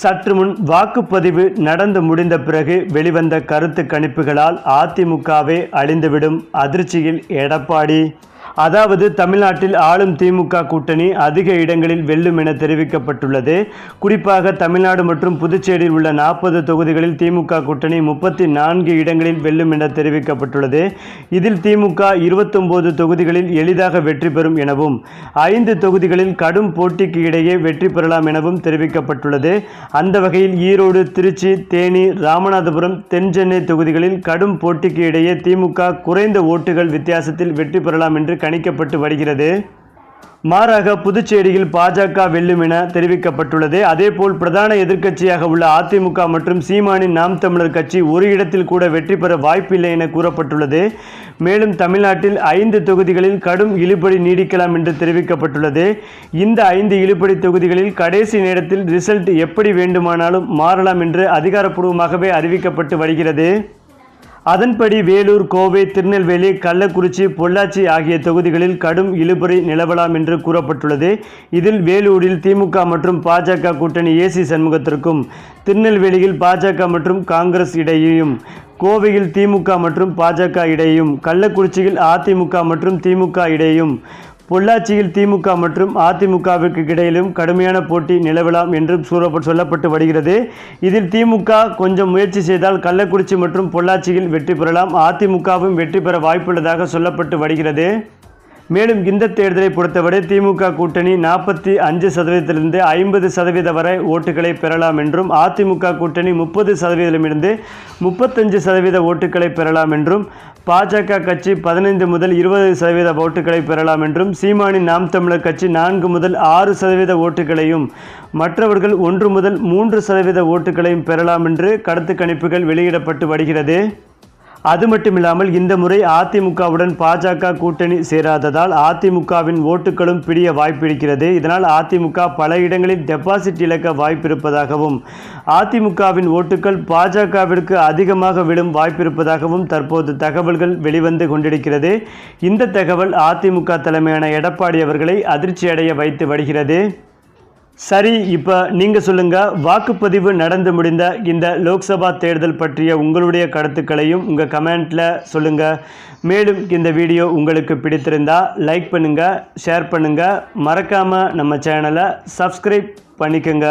சற்று முன் வாக்குப்பதிவு நடந்து முடிந்த பிறகு வெளிவந்த கருத்து கணிப்புகளால் அதிமுகவே அழிந்துவிடும் அதிர்ச்சியில் எடப்பாடி. அதாவது தமிழ்நாட்டில் ஆளும் திமுக கூட்டணி அதிக இடங்களில் வெல்லும் என தெரிவிக்கப்பட்டுள்ளது. குறிப்பாக தமிழ்நாடு மற்றும் புதுச்சேரியில் உள்ள நாற்பது தொகுதிகளில் திமுக கூட்டணி முப்பத்தி நான்கு இடங்களில் வெல்லும் என தெரிவிக்கப்பட்டுள்ளது. இதில் திமுக இருபத்தொன்பது தொகுதிகளில் எளிதாக வெற்றி பெறும் எனவும் ஐந்து தொகுதிகளில் கடும் போட்டிக்கு இடையே வெற்றி பெறலாம் எனவும் தெரிவிக்கப்பட்டுள்ளது. அந்த வகையில் ஈரோடு திருச்சி தேனி ராமநாதபுரம் தென்சென்னை தொகுதிகளில் கடும் போட்டிக்கு இடையே திமுக குறைந்த ஓட்டுகள் வித்தியாசத்தில் வெற்றி பெறலாம் என்று கணிக்கப்பட்டு வருகிறது. மாறாக புதுச்சேரியில் பாஜக வெல்லும் என தெரிவிக்கப்பட்டுள்ளது. அதேபோல் பிரதான எதிர்க்கட்சியாக உள்ள அதிமுக மற்றும் சீமானின் நாம் தமிழர் கட்சி ஒரு இடத்தில் கூட வெற்றி பெற வாய்ப்பில்லை என கூறப்பட்டுள்ளது. மேலும் தமிழ்நாட்டில் ஐந்து தொகுதிகளில் கடும் இழுபடி நீடிக்கலாம் என்று தெரிவிக்கப்பட்டுள்ளது. இந்த ஐந்து இழுபடி தொகுதிகளில் கடைசி நேரத்தில் ரிசல்ட் எப்படி வேண்டுமானாலும் மாறலாம் என்று அதிகாரப்பூர்வமாகவே அறிவிக்கப்பட்டு வருகிறது. அதன்படி வேலூர் கோவை திருநெல்வேலி கள்ளக்குறிச்சி பொள்ளாச்சி ஆகிய தொகுதிகளில் கடும் இழுபறி நிலவலாம் என்று கூறப்பட்டுள்ளது. இதில் வேலூரில் திமுக மற்றும் பாஜக கூட்டணி ஏசி சண்முகத்திற்கும் திருநெல்வேலியில் பாஜக மற்றும் காங்கிரஸ் இடையேயும் கோவையில் திமுக மற்றும் பாஜக இடையேயும் கள்ளக்குறிச்சியில் அதிமுக மற்றும் திமுக இடையேயும் பொள்ளாச்சியில் திமுக மற்றும் அதிமுகவிற்கு இடையிலும் கடுமையான போட்டி நிலவலாம் என்றும் சூறப்பட்டு சொல்லப்பட்டு வருகிறது. இதில் திமுக கொஞ்சம் முயற்சி செய்தால் கள்ளக்குறிச்சி மற்றும் பொள்ளாச்சியில் வெற்றி பெறலாம். அதிமுகவும் வெற்றி பெற வாய்ப்புள்ளதாக சொல்லப்பட்டு வருகிறது. மேலும் இந்த தேர்தலை பொறுத்தவரை திமுக கூட்டணி நாற்பத்தி அஞ்சு சதவீதத்திலிருந்து ஐம்பது சதவீத வரை ஓட்டுகளை பெறலாம் என்றும் அதிமுக கூட்டணி முப்பது சதவீதமிருந்து முப்பத்தஞ்சு சதவீத ஓட்டுகளை பெறலாம் என்றும் பாஜக கட்சி பதினைந்து முதல் இருபது சதவீத ஓட்டுகளை பெறலாம் என்றும் சீமானின் நாம் தமிழர் கட்சி நான்கு முதல் ஆறு சதவீத ஓட்டுகளையும் மற்றவர்கள் ஒன்று முதல் மூன்று சதவீத ஓட்டுகளையும் பெறலாம் என்று கருத்து கணிப்புகள் வெளியிடப்பட்டு வருகிறது. அது மட்டுமில்லாமல் இந்த முறை அதிமுகவுடன் பாஜக கூட்டணி சேராததால் அதிமுகவின் ஓட்டுகளும் பிடிய வாய்ப்பிருக்கிறது. இதனால் அதிமுக பல இடங்களில் டெபாசிட் இழக்க வாய்ப்பிருப்பதாகவும் அதிமுகவின் ஓட்டுகள் பாஜகவிற்கு அதிகமாக விழும் வாய்ப்பிருப்பதாகவும் தற்போது தகவல்கள் வெளிவந்து கொண்டிருக்கிறது. இந்த தகவல் அதிமுக தலைமையான எடப்பாடி அவர்களை அதிர்ச்சியடைய வைத்து வருகிறது. சரி இப்போ நீங்கள் சொல்லுங்கள் வாக்குப்பதிவு நடந்து முடிந்த இந்த லோக்சபா தேர்தல் பற்றிய உங்களுடைய கருத்துக்களையும் உங்கள் கமெண்ட்டில் சொல்லுங்கள் மேலும் இந்த வீடியோ உங்களுக்கு பிடித்திருந்தால் லைக் பண்ணுங்கள் ஷேர் பண்ணுங்கள் மறக்காமல் நம்ம சேனலை சப்ஸ்கிரைப் பண்ணிக்கோங்க.